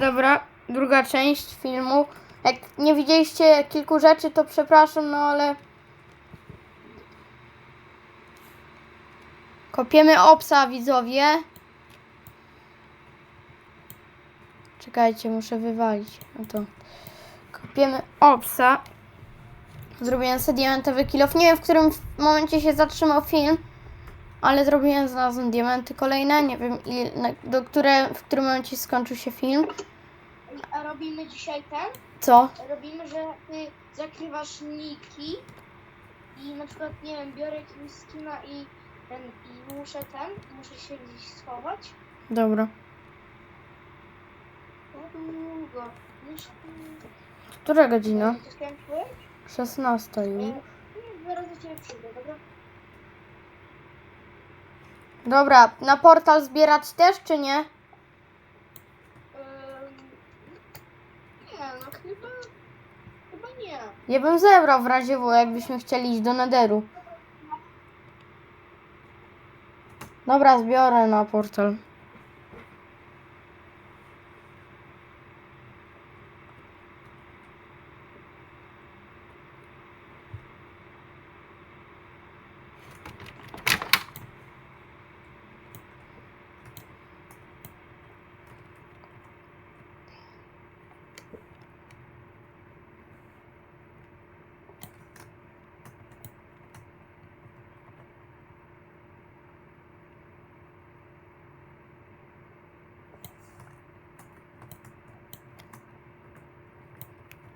Dobra, druga część filmu. Jak nie widzieliście kilku rzeczy, to przepraszam, no ale... Kopiemy obsa, widzowie. Czekajcie, muszę wywalić. No to kopiemy obsa. Zrobiłem sobie diamentowy kilof. Nie wiem, w którym momencie się zatrzymał film, ale zrobiłem, znalazłem diamenty kolejne. Nie wiem, ile, na, do które, w którym momencie skończył się film. A robimy dzisiaj ten? Co? Robimy, że ty zakrywasz niki i na przykład, nie wiem, biorę jakiegoś skina i ten, i muszę ten, muszę się gdzieś schować. Dobra. No długo. Już, Która godzina? Ty skończyłeś? 16 E, już. nie, zaraz do ciebie przyjdę, dobra? Dobra, na portal zbierać też, czy nie? Nie, no chyba, chyba nie. Ja bym zebrał w razie W, jakbyśmy chcieli iść do Nederu. Dobra, zbiorę na portal.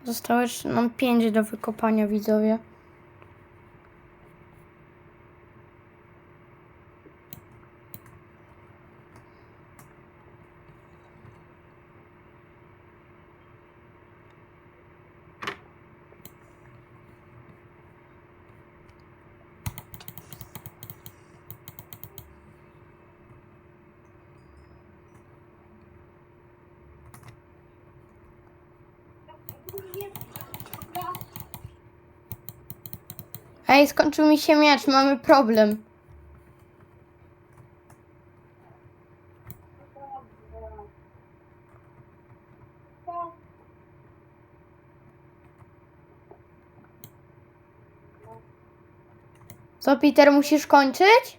Zostało nam 5 do wykopania, widzowie. Ej, skończył mi się miecz, mamy problem. Co, Peter, musisz kończyć?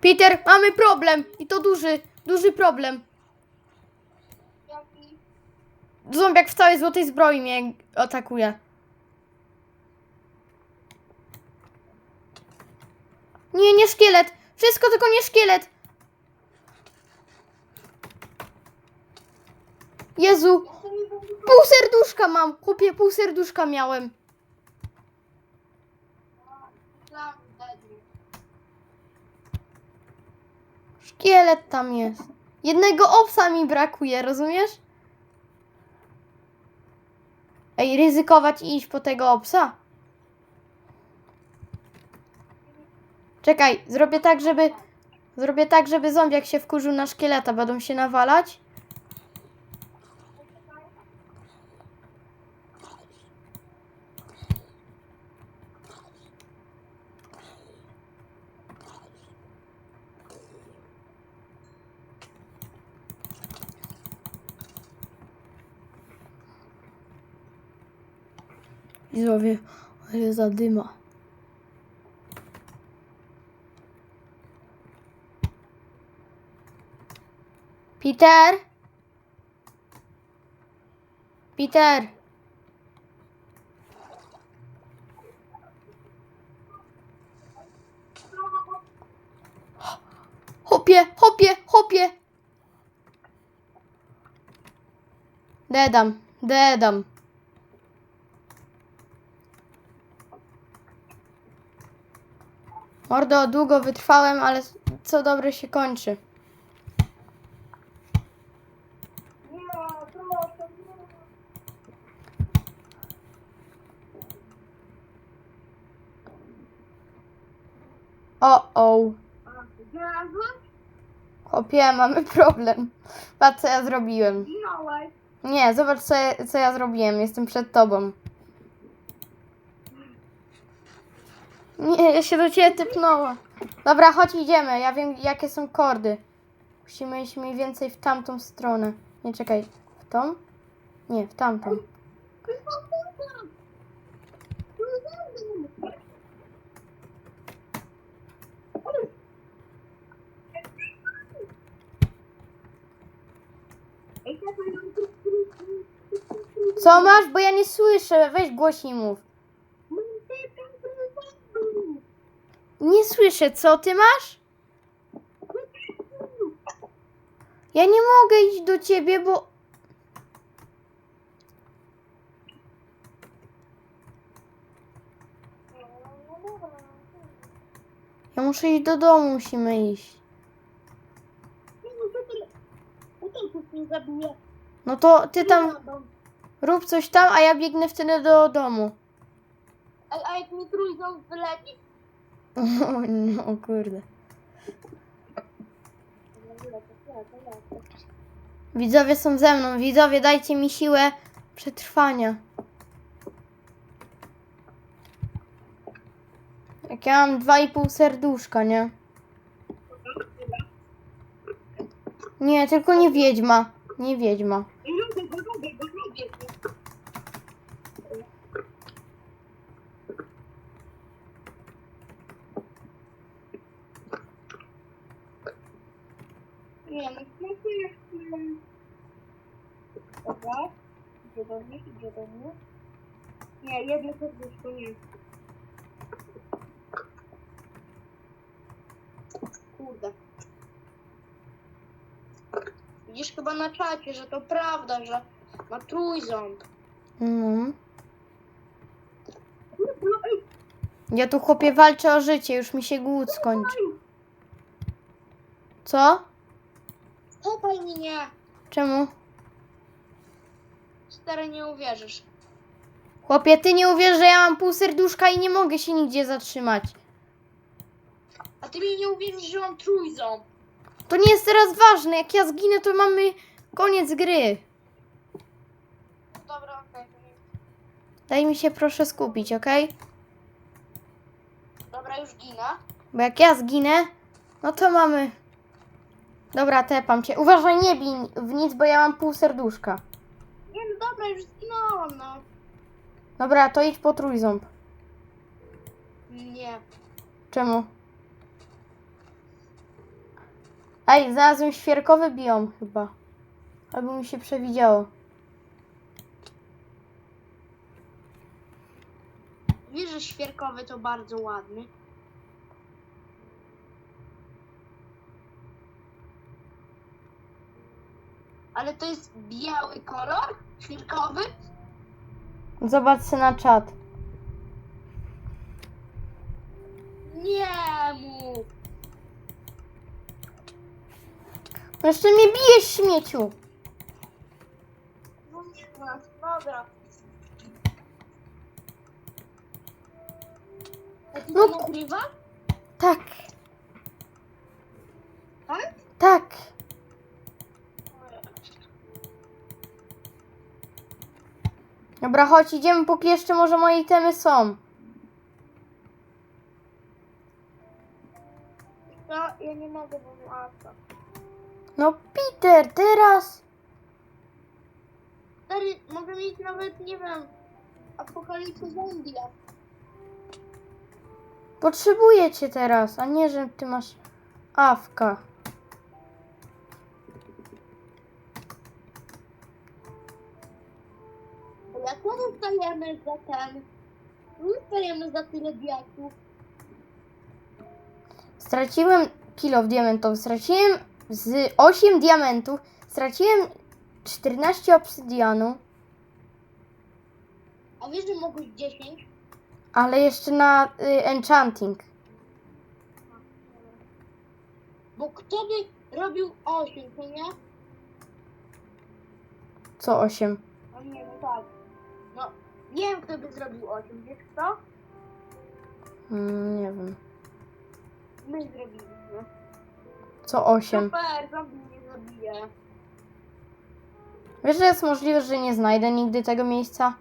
Peter, mamy problem i to duży, duży problem. Zombiak w całej złotej zbroi mnie atakuje. Nie, nie szkielet. Wszystko tylko nie szkielet. Jezu, pół serduszka mam. Chłopie, pół serduszka miałem. Szkielet tam jest. Jednego obsa mi brakuje, rozumiesz? Ej, ryzykować i iść po tego obsa? Czekaj, zrobię tak, żeby... Zrobię tak, żeby zombiak się wkurzył na szkieleta. Będą się nawalać. Widzowie, ale zadyma. Peter? Peter? Hopie, hopie, hopie! Dedam, dedam. Mordo, długo wytrwałem, ale co dobre się kończy. Nie, proszę, nie. O, o. Znalazłeś? Chłopie, mamy problem. Patrz, co ja zrobiłem. Zginąłeś. Nie, zobacz, co ja, co ja zrobiłem. Jestem przed tobą. Nie, ja się do ciebie typnęłam. Dobra, chodź, idziemy. Ja wiem, jakie są kordy. Musimy iść mniej więcej w tamtą stronę. Nie, czekaj. W tą? Nie, w tamtą. Co masz? Bo ja nie słyszę. Weź głośniej mów. Nie słyszę. Co ty masz? Ja nie mogę iść do ciebie, bo... Ja muszę iść do domu, musimy iść. No to ty tam rób coś tam, a ja biegnę wtedy do domu. A, a jak mi trójząb wyleci? O, no kurde. Widzowie są ze mną. Widzowie, dajcie mi siłę przetrwania. Jak ja mam 2,5 serduszka, nie? Nie, tylko nie wiedźma. Nie wiedźma. Lubię go, lubię go, lubię. Nie, no to jest... Dobra. Idzie do mnie, idzie do mnie. Nie, jedno serduszko nie. Kurde. Na czacie, że to prawda, że ma trójząb. No. Ja tu chłopie walczę o życie, już mi się głód skończy. Co? Kopaj mnie! Czemu? Stary, nie uwierzysz. Chłopie, ty nie uwierzysz, że ja mam pół serduszka i nie mogę się nigdzie zatrzymać. A ty mi nie uwierzysz, że mam trójząb. To nie jest teraz ważne, jak ja zginę, to mamy koniec gry. Dobra, okej. Daj mi się proszę skupić, okej? Dobra, już ginę. Bo jak ja zginę, no to mamy... Dobra, tepam cię. Uważaj, nie bij w nic, bo ja mam pół serduszka. Nie, no dobra, już zginąłem, no. Dobra, to idź po trójząb. Nie. Czemu? Ej, znalazłem świerkowy biom chyba. Albo mi się przewidziało. Wiesz, że świerkowy to bardzo ładny. Ale to jest biały kolor? Świerkowy? Zobacz se na czat. Nie mów. No Jeszcze mnie bijesz, śmieciu. No dobra. A ty No to nagrywa? Tak, Tak? tak. Dobra, chodź, idziemy, póki jeszcze może moje itemy są. Ja, ja nie mogę, bo mam. No, Peter, teraz. Stary, mogę mieć nawet, nie wiem, apokalipsę zombie. Potrzebuję cię teraz, a nie, że ty masz awka. Jak my dostajemy za ten? My dostajemy za tyle diaktów. Straciłem kilo w diamentów, straciłem z 8 diamentów, straciłem 14 obsydianu, A wiesz, że mogłeś 10? ale jeszcze na y, enchanting. Bo kto by robił 8, to nie? Co 8? No nie, no tak. No, nie wiem, kto by zrobił 8, wiesz kto? Mm, nie wiem. My zrobiliśmy. Co 8. Mnie. Wiesz, że jest możliwe, że nie znajdę nigdy tego miejsca?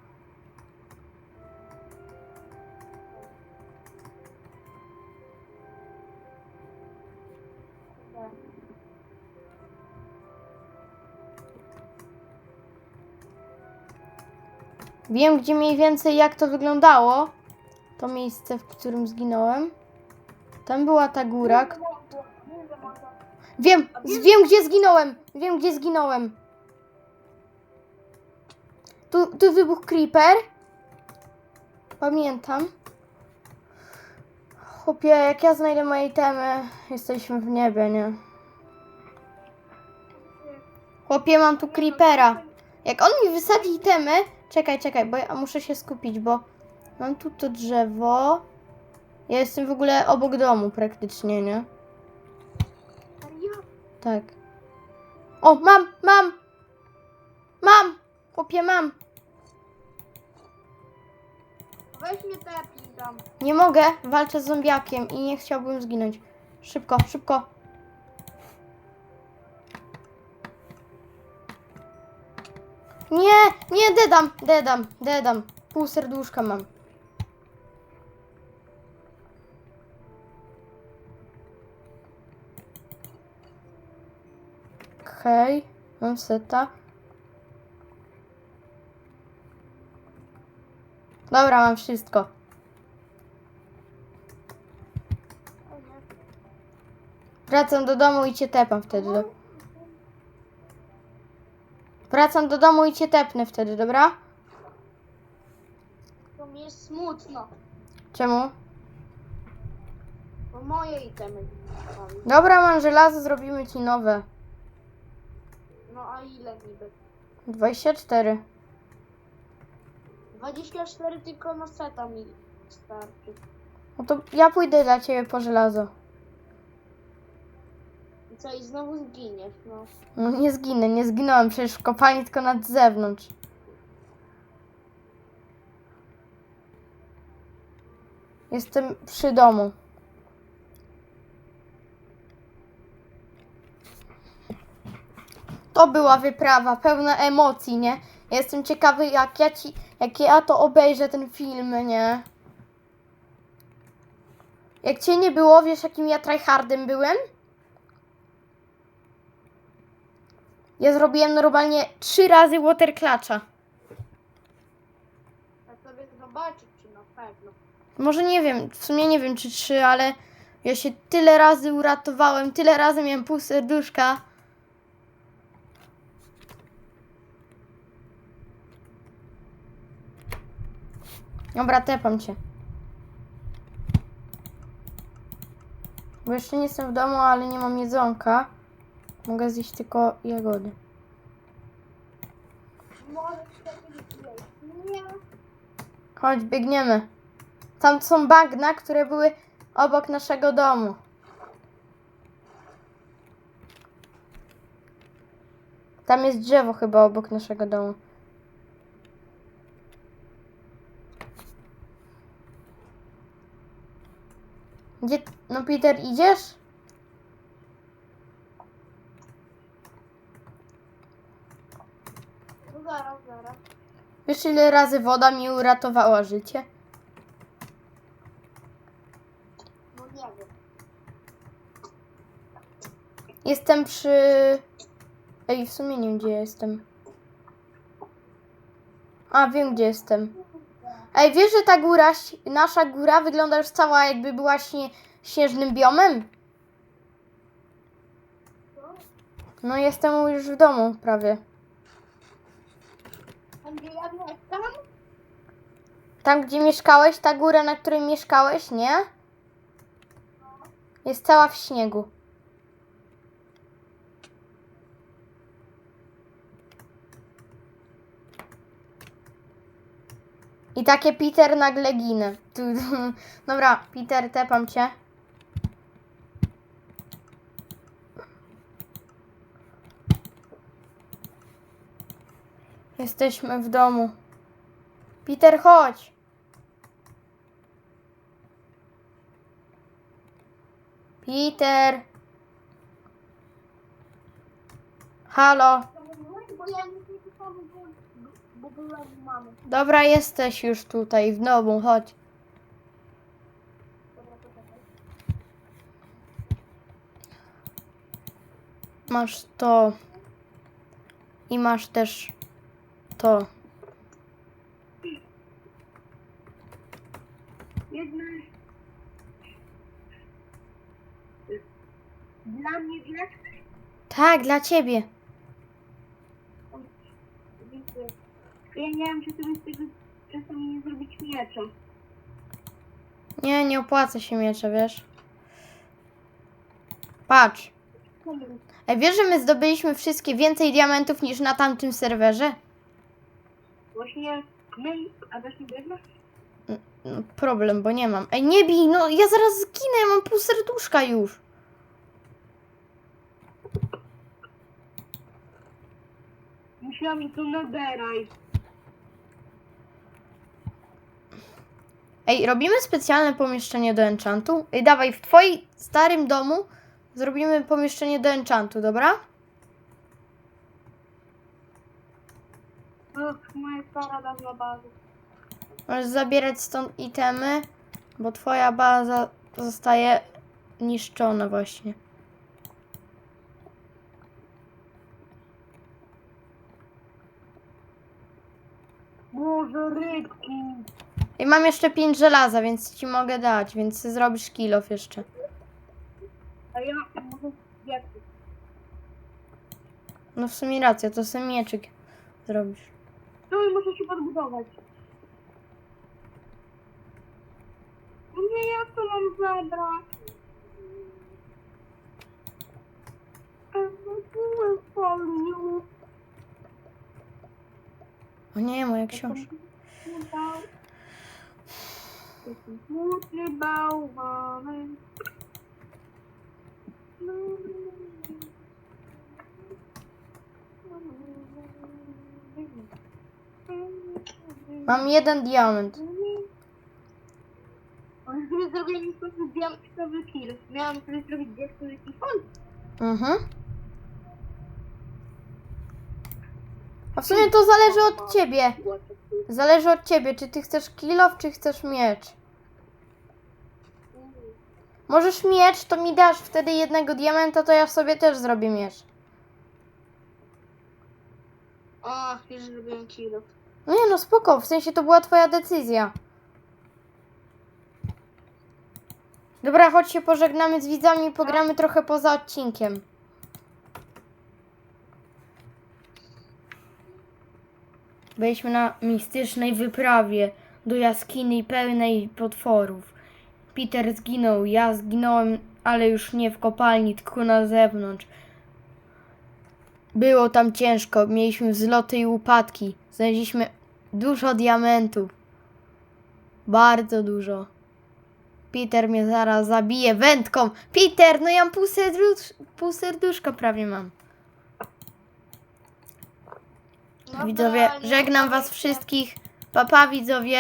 Wiem, gdzie mniej więcej jak to wyglądało. To miejsce, w którym zginąłem. Tam była ta góra. Wiem, z- wiem gdzie zginąłem. Wiem gdzie zginąłem. Tu, tu wybuchł creeper. Pamiętam. Chłopie, jak ja znajdę moje itemy, jesteśmy w niebie, nie? Chłopie, mam tu creepera. Jak on mi wysadzi itemy... Czekaj, czekaj, bo ja muszę się skupić, bo mam tu to drzewo. Ja jestem w ogóle obok domu praktycznie, nie? Tak. O, mam, mam! Mam! Chłopie, mam! Weź mnie tepnij tam. Nie mogę, walczę z zombiakiem i nie chciałbym zginąć. Szybko, szybko. Nie, nie, dedam, dedam, dedam. Pół serduszka mam. Okej, mam seta. Dobra, mam wszystko. Wracam do domu i cię tepam wtedy. Do... Wracam do domu i cię tepnę wtedy, dobra? To mi jest smutno. Czemu? Bo moje itemy. Dobra, mam żelazo, zrobimy ci nowe. No a ile niby? 24. 24 tylko na seta mi starczy. No to ja pójdę dla ciebie po żelazo. I co, i znowu zginiesz, no. No nie zginę, nie zginąłem przecież w kopalni, tylko nad zewnątrz. Jestem przy domu. To była wyprawa pełna emocji, nie? Ja Jestem ciekawy, jak ja ci, jak ja to obejrzę ten film, nie? Jak cię nie było, wiesz jakim ja tryhardem byłem? Ja zrobiłem normalnie trzy razy waterclutcha. Ja sobie zobaczyć, czy na pewno. Może nie wiem, w sumie nie wiem czy trzy, ale ja się tyle razy uratowałem, tyle razy miałem pół serduszka. Dobra, tepam cię. Bo jeszcze nie jestem w domu, ale nie mam jedzonka. Mogę zjeść tylko jagody. Chodź, biegniemy. Tam są bagna, które były obok naszego domu. Tam jest drzewo chyba obok naszego domu. Gdzie? No Peter, idziesz? No zaraz, zaraz. Wiesz ile razy woda mi uratowała życie? No nie wiem. Jestem przy... Ej, w sumie nie wiem gdzie jestem. A, wiem gdzie jestem. Ej, wiesz, że ta góra, nasza góra wygląda już cała jakby była śnie, śnieżnym biomem? No, jestem już w domu prawie. Tam gdzie mieszkałeś, ta góra, na której mieszkałeś, nie? Jest cała w śniegu. I takie Peter nagle ginę. Dobra, Peter, tepam cię. Jesteśmy w domu. Peter, chodź. Peter. Halo. Dobra, jesteś już tutaj w domu, chodź. Masz to. I masz też to. Jedna... Dla mnie dla Tak, dla ciebie. Ja nie wiem, czy sobie z tego czasami nie zrobić miecza. Nie, nie opłaca się miecze, wiesz? Patrz. Ej, wiesz, że my zdobyliśmy wszystkie więcej diamentów niż na tamtym serwerze? Właśnie my... A dasz mi jedno? No, problem, bo nie mam. Ej, nie bij, no ja zaraz zginę, ja mam pół serduszka już. Musiałam mi to naderaj. Ej, robimy specjalne pomieszczenie do enchantu? Ej, dawaj, w twoim starym domu zrobimy pomieszczenie do enchantu, dobra? Moja stara dawna baza. Możesz zabierać stąd itemy, bo twoja baza zostaje niszczona właśnie. Boże, rybki. I mam jeszcze 5 żelaza, więc ci mogę dać, więc ty zrobisz kill off jeszcze. A ja jak No w sumie racja, to sobie mieczyk zrobisz. To i muszę się podbudować. No Nie, jak to mam zabrać? Poliu. O nie, moja książka. Jestem smutny bałwanek. Mam jeden diament. Sobie zrobił mi sposób diamentowy kill. Miałam sobie zrobić diamentowy kill. Mhm. A w sumie to zależy od ciebie. Zależy od ciebie, czy ty chcesz kill off, czy chcesz miecz. Możesz miecz, to mi dasz wtedy jednego diamenta, to ja sobie też zrobię miecz. O, już zrobiłem kilo. No nie no, spoko, w sensie to była twoja decyzja. Dobra, chodź się pożegnamy z widzami i pogramy trochę poza odcinkiem. Byliśmy na mistycznej wyprawie do jaskini pełnej potworów. Peter zginął, ja zginąłem, ale już nie w kopalni, tylko na zewnątrz. Było tam ciężko, mieliśmy wzloty i upadki. Znaleźliśmy dużo diamentów. Bardzo dużo. Peter mnie zaraz zabije wędką. Peter, no ja mam pół, serdusz, pół serduszka prawie mam. Widzowie, żegnam was wszystkich. Papa widzowie.